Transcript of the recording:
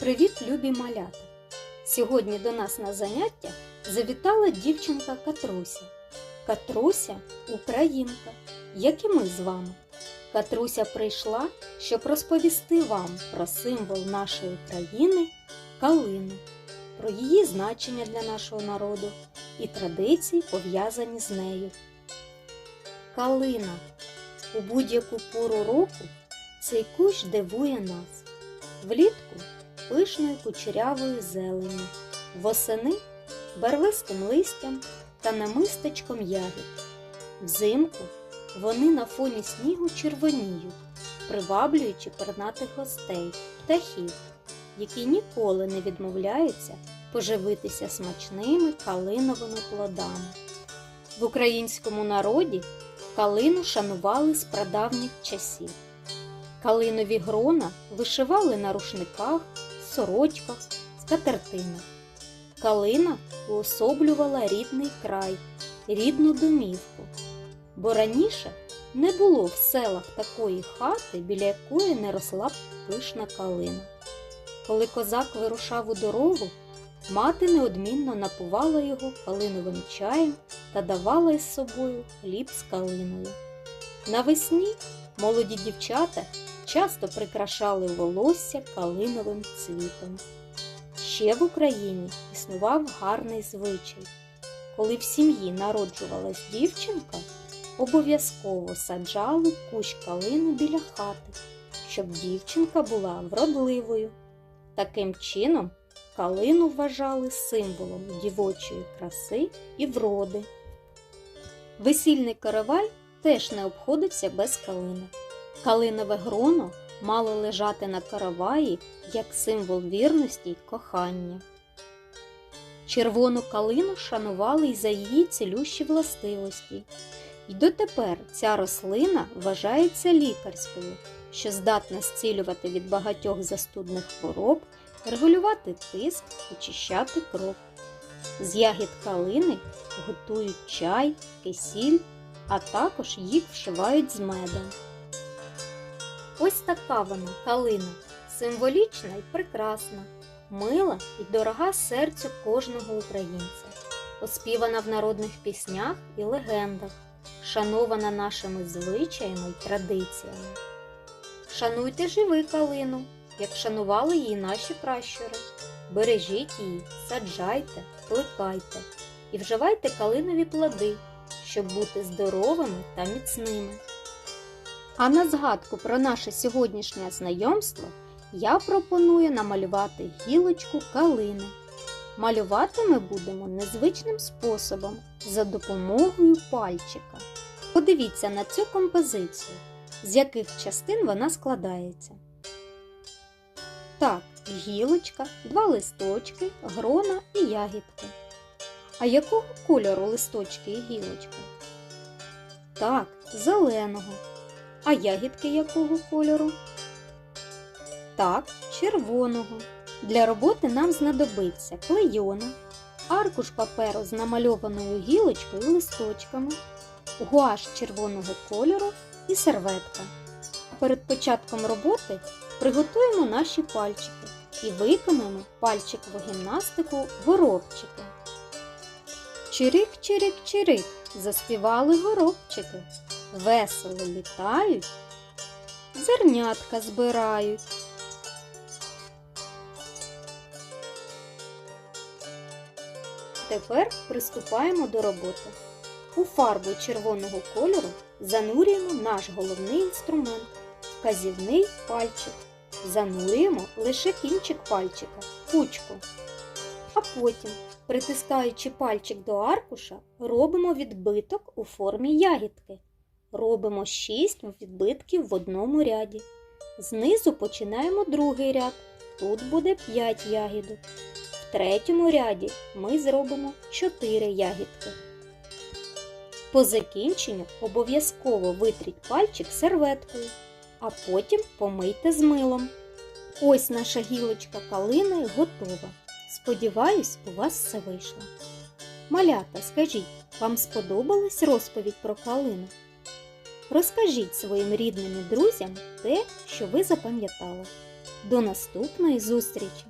Привіт, любі малята! Сьогодні до нас на заняття завітала дівчинка Катруся. Катруся українка, як і ми з вами. Катруся прийшла, щоб розповісти вам про символ нашої країни калину, про її значення для нашого народу і традиції, пов'язані з нею. Калина у будь-яку пору року цей кущ дивує нас. Влітку пишною кучерявою зеленю, восени барвистим листям та намистечком ягід. Взимку вони на фоні снігу червоніють, приваблюючи пернатих гостей, птахів, які ніколи не відмовляються поживитися смачними калиновими плодами. В українському народі калину шанували з прадавніх часів. Калинові грона вишивали на рушниках, сорочках, скатертинах. Калина уособлювала рідний край, рідну домівку. Бо раніше не було в селах такої хати, біля якої не росла б пишна калина. Коли козак вирушав у дорогу, мати неодмінно напувала його калиновим чаєм та давала із собою хліб з калиною. Навесні молоді дівчата часто прикрашали волосся калиновим цвітом. Ще в Україні існував гарний звичай. Коли в сім'ї народжувалась дівчинка, обов'язково саджали кущ калини біля хати, щоб дівчинка була вродливою. Таким чином, калину вважали символом дівочої краси і вроди. Весільний каравай теж не обходився без калини. Калинове гроно мало лежати на караваї як символ вірності й кохання. Червону калину шанували й за її цілющі властивості. І дотепер ця рослина вважається лікарською, що здатна зцілювати від багатьох застудних хвороб, регулювати тиск, очищати кров. З ягід калини готують чай, кисіль, а також їх вшивають з медом. Ось така вона калина, символічна і прекрасна, мила і дорога серцю кожного українця, оспівана в народних піснях і легендах, шанована нашими звичаями й традиціями. Шануйте живи калину, як шанували її наші пращури. Бережіть її, саджайте, плекайте і вживайте калинові плоди, щоб бути здоровими та міцними. А на згадку про наше сьогоднішнє знайомство я пропоную намалювати гілочку калини. Малювати ми будемо незвичним способом за допомогою пальчика. Подивіться на цю композицію, з яких частин вона складається. Так, гілочка, два листочки, грона і ягідки. А якого кольору листочки і гілочка? Так, зеленого. А ягідки якого кольору? Так, червоного. Для роботи нам знадобиться клейона, аркуш паперу з намальованою гілочкою і листочками, гуаш червоного кольору і серветка. Перед початком роботи приготуємо наші пальчики і виконаємо пальчикову гімнастику горобчики. Чирик-чирик-чирик заспівали горобчики. Весело літають, зернятка збирають. Тепер приступаємо до роботи. У фарбу червоного кольору занурюємо наш головний інструмент вказівний пальчик. Занурюємо лише кінчик пальчика, кучку. А потім, притискаючи пальчик до аркуша, робимо відбиток у формі ягідки. Робимо 6 відбитків в одному ряді. Знизу починаємо другий ряд. Тут буде 5 ягідок. В третьому ряді ми зробимо 4 ягідки. По закінченню обов'язково витріть пальчик серветкою, а потім помийте з милом. Ось наша гілочка калини готова. Сподіваюсь, у вас все вийшло. Малята, скажіть, вам сподобалась розповідь про калину? Розкажіть своїм рідним і друзям те, що ви запам'ятали. До наступної зустрічі!